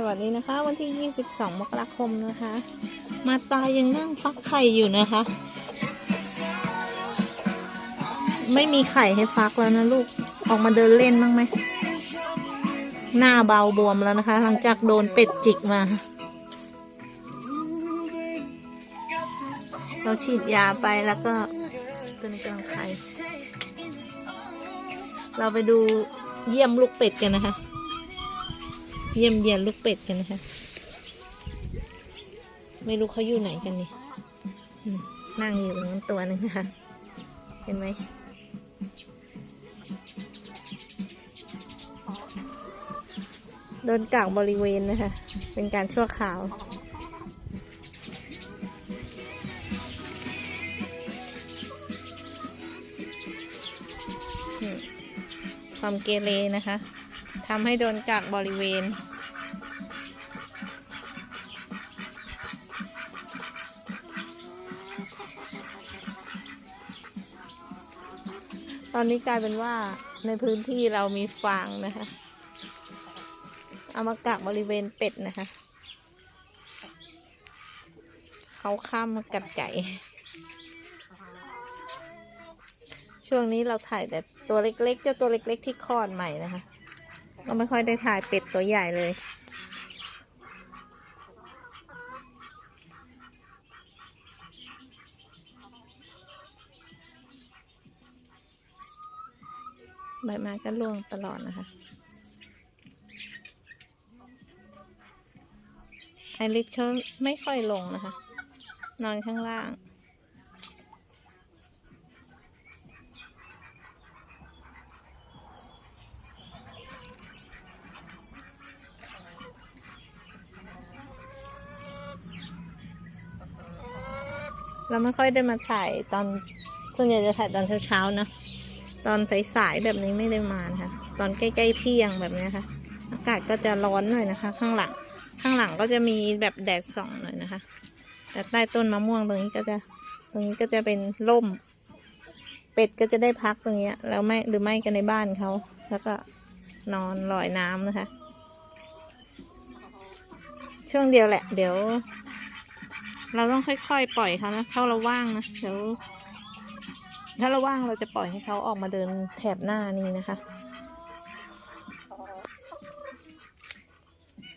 สวัสดีนะคะ วันที่ 22 มกราคมนะคะ มาตายยังนั่งฟักไข่อยู่นะคะ ไม่มีไข่ให้ฟักแล้วนะลูกออกมาเดินเล่นบ้างไหม หน้าเบาบวมแล้วนะคะ หลังจากโดนเป็ดจิกมา เราฉีดยาไปแล้วก็ตัวนี้กำลังไข่เราไปดูเยี่ยมลูกเป็ดกันนะคะ เยี่ยมเยียนลูกเป็ดกันนะคะ ไม่รู้เขาอยู่ไหนกันนี่นั่งอยู่ตรงนั้นตัวหนึ่งนะคะ เห็นไหมโดนกักบริเวณนะคะ เป็นการชั่วคราวความเกเรนะคะทำให้โดนกักบริเวณ ตอนนี้กลายเป็นว่าในพื้นที่เรามีฟางนะคะ เอามากักบริเวณเป็ดนะคะ เขาข้ามมากัดไก่ ช่วงนี้เราถ่ายแต่ตัวเล็กๆเจ้าตัวเล็ก ๆ ที่คลอดใหม่นะคะ เราไม่ค่อยได้ถ่ายเป็ดตัวใหญ่เลย ใบไม้ก็ร่วงตลอดนะคะ ไอริสเขาไม่ค่อยลงนะคะ นอนข้างล่างเราไม่ค่อยได้มาถ่ายตอนส่วนใหญ่จะถ่ายตอนเช้าๆนะ ตอนสายๆแบบนี้ไม่ได้มานะคะตอนใกล้ๆเที่ยงแบบนี้ค่ะ อากาศก็จะร้อนหน่อยนะคะ ข้างหลังข้างหลังก็จะมีแบบแดดส่องหน่อยนะคะ แต่ใต้ต้นมะม่วงตรงนี้ก็จะตรงนี้ก็จะเป็นร่ม เป็ดก็จะได้พักตรงนี้แล้วไม่หรือไม่กันในบ้านเขาแล้วก็นอนลอยน้ำนะคะ ช่วงเดียวแหละ เดี๋ยว เราต้องค่อยๆ ปล่อยเขานะถ้าเราว่างนะเดี๋ยว ถ้าเราว่างเราจะปล่อยให้เขาออกมาเดินแถบหน้านี้นะคะ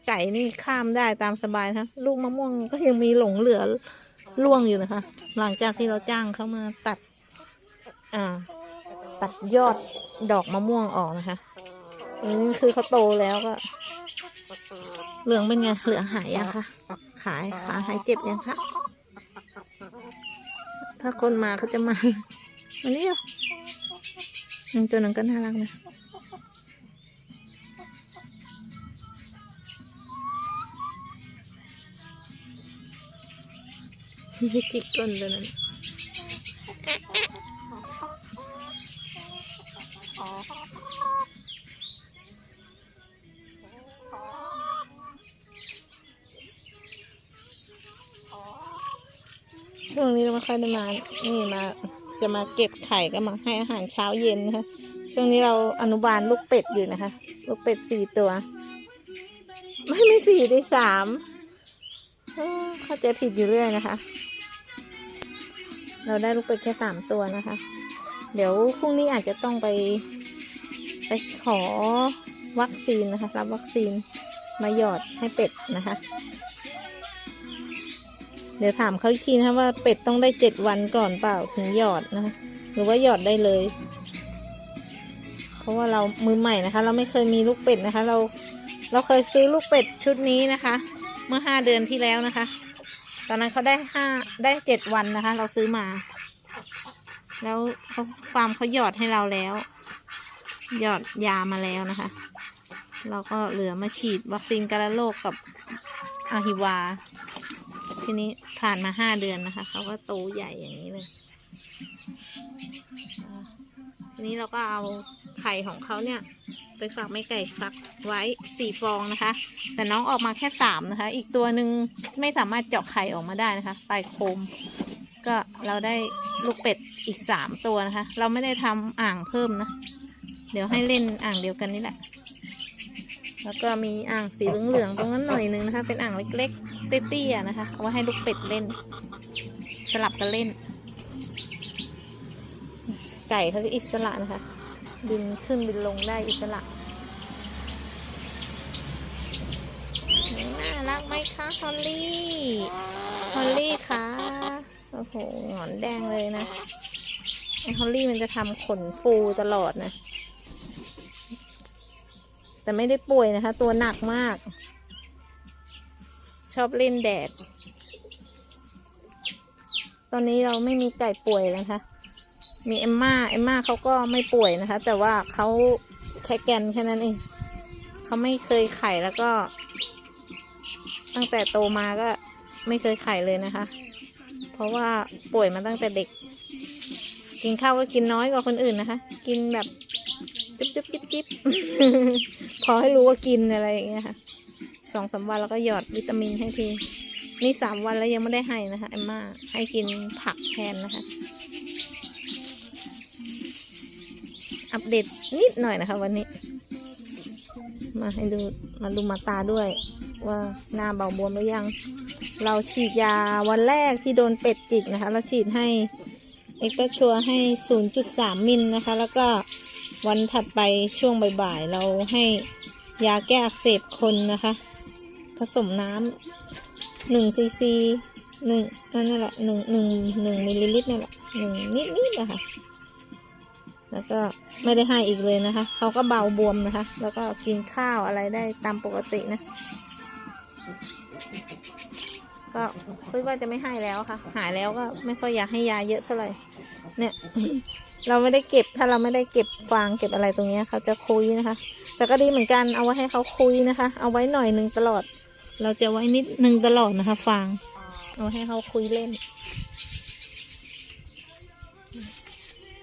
ไก่นี่ข้ามได้ตามสบายนะลูกมะม่วงก็ยังมีหลงเหลือร่วงอยู่นะคะ หลังจากที่เราจ้างเขามาตัด อ่า ตัดยอดดอกมะม่วงออกนะคะอันนี้คือเขาโตแล้วก็เหลืองเป็นไงเหลืองหายยังคะขายขาหายเจ็บยังคะถ้าคนมาเขาจะมา อันนี้เหรออืมตัวนั้นก็น่ารักนะมีจิกก้นตัวนั้นช่วงนี้เราไม่ค่อยได้มา นี่มา จะมาเก็บไข่ก็มาให้อาหารเช้าเย็นนะคะ ช่วงนี้เราอนุบาลลูกเป็ดอยู่นะคะ ลูกเป็ดสี่ตัว ไม่ไม่สี่ได้สามเข้าใจผิดอยู่เรื่อยนะคะ เราได้ลูกเป็ดแค่สามตัวนะคะ เดี๋ยวพรุ่งนี้อาจจะต้องไป ไปขอวัคซีนนะคะ รับวัคซีนมาหยอดให้เป็ดนะคะ เดี๋ยวถามเขาอีกทีนะคะว่าเป็ดต้องได้เจ็ดวันก่อนเปล่าถึงหยอดนะคะหรือว่าหยอดได้เลย เพราะว่าเรามือใหม่นะคะ เราไม่เคยมีลูกเป็ดนะคะ เราเราเคยซื้อลูกเป็ดชุดนี้นะคะ เมื่อห้าเดือนที่แล้วนะคะ ตอนนั้นเขาได้ห้าได้เจ็ดวันนะคะ เราซื้อมา แล้วเขาฟาร์มเขาหยอดให้เราแล้ว หยอดยามาแล้วนะคะ เราก็เหลือมาฉีดวัคซีนกระโรคกับอาฮิวา ทีนี้ผ่านมาห้าเดือนนะคะเขาก็โตใหญ่อย่างนี้เลย ทีนี้เราก็เอาไข่ของเขาเนี่ย ไปฝากแม่ไก่ฟักไว้สี่ฟองนะคะ แต่น้องออกมาแค่สามนะคะ อีกตัวหนึ่งไม่สามารถเจาะไข่ออกมาได้นะคะตายโคม ก็เราได้ลูกเป็ดอีกสามตัวนะคะ เราไม่ได้ทำอ่างเพิ่มนะ เดี๋ยวให้เล่นอ่างเดียวกันนี่แหละ แล้วก็มีอ่างสีเหลืองๆตรงนั้นหน่อยนึงนะคะ เป็นอ่างเล็กๆ เตี้ยๆนะคะ เอาไว้ให้ลูกเป็ดเล่น สลับกันเล่น ไก่เขาจะอิสระนะคะ บินขึ้นบินลงได้อิสระน่ารักไหมคะฮอลลี่ฮอลลี่คะโอ้โหหงอนแดงเลยนะไอฮอลลี่มันจะทำขนฟูตลอดนะ แต่ไม่ได้ป่วยนะคะ ตัวหนักมาก อบเล่นแดด ตอนนี้เราไม่มีไก่ป่วยแล้วนะคะมีเอมมาเอมมาเขาก็ไม่ป่วยนะคะ แต่ว่าเขาแค่แกนแค่นั้นเองเขาไม่เคยไข่แล้วก็ ตั้งแต่โตมาก็ไม่เคยไข่เลยนะคะ เพราะว่าป่วยมาตั้งแต่เด็ก กินข้าวก็กินน้อยกว่าคนอื่นนะคะ กินแบบจุ๊บจุ๊บจิ๊บจิ๊บพอให้รู้ว่ากินอะไรอย่างเงี้ยค่ะ สองสามวันแล้วก็หยอดวิตามินให้ที นี่สามวันแล้วยังไม่ได้ให้นะคะเอมมาให้กินผักแทนนะคะ อัปเดตนิดหน่อยนะคะ วันนี้ มาให้ดูมาดูมาตาด้วย ว่าหน้าเบาบวมหรือยัง เราฉีดยาวันแรกที่โดนเป็ดจิกนะคะ เราฉีดให้เอ็กซ์ชัวให้ 0.3 มิลนะคะ แล้วก็วันถัดไปช่วงบ่ายๆ เราให้ยาแก้อักเสบคนนะคะ ผสมน้ำหนึ่งซีซีหนึ่งนั่นแหละหนึ่งหนึ่งหนึ่งมิลลิลิตรนี่นแหละหนึ่งนิดนิดนะคะแล้วก็ไม่ได้ให้อีกเลยนะคะเขาก็เบาบวมนะคะ แล้วก็กินข้าวอะไรได้ตามปกตินะ ก็คิดว่าจะไม่ให้แล้วค่ะ หายแล้วก็ไม่ค่อยอยากให้ยาเยอะเท่าไหร่ เนี่ย เราไม่ได้เก็บถ้าเราไม่ได้เก็บฟางเก็บอะไรตรงนี้เขาจะคุยนะคะ แต่ก็ดีเหมือนกันเอาไว้ให้เขาคุยนะคะ เอาไว้หน่อยหนึ่งตลอด เราจะไว้นิดหนึ่งตลอดนะคะ ฟาง เอาให้เขาคุยเล่น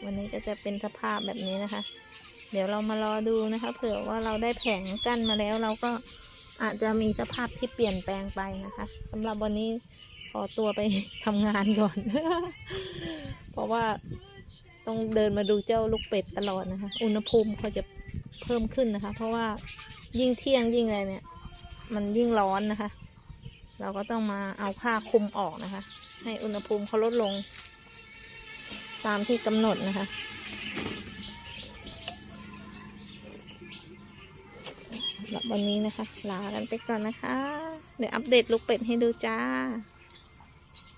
วันนี้ก็จะเป็นสภาพแบบนี้นะคะ เดี๋ยวเรามารอดูนะคะ เผื่อว่าเราได้แผงกั้นมาแล้วเราก็อาจจะมีสภาพที่เปลี่ยนแปลงไปนะคะสำหรับวันนี้ขอตัวไปทำงานก่อน เพราะว่าต้องเดินมาดูเจ้าลูกเป็ดตลอดนะคะ อุณหภูมิเขาจะเพิ่มขึ้นนะคะ เพราะว่ายิ่งเที่ยงยิ่งอะไรเนี่ย มันยิ่งร้อนนะคะ เราก็ต้องมาเอาผ้าคลุมออกนะคะ ให้อุณหภูมิเขาลดลง ตามที่กำหนดนะคะแบบวันนี้นะคะ ลากันไปก่อนนะคะ เดี๋ยวอัปเดตลูกเป็ดให้ดูจ้า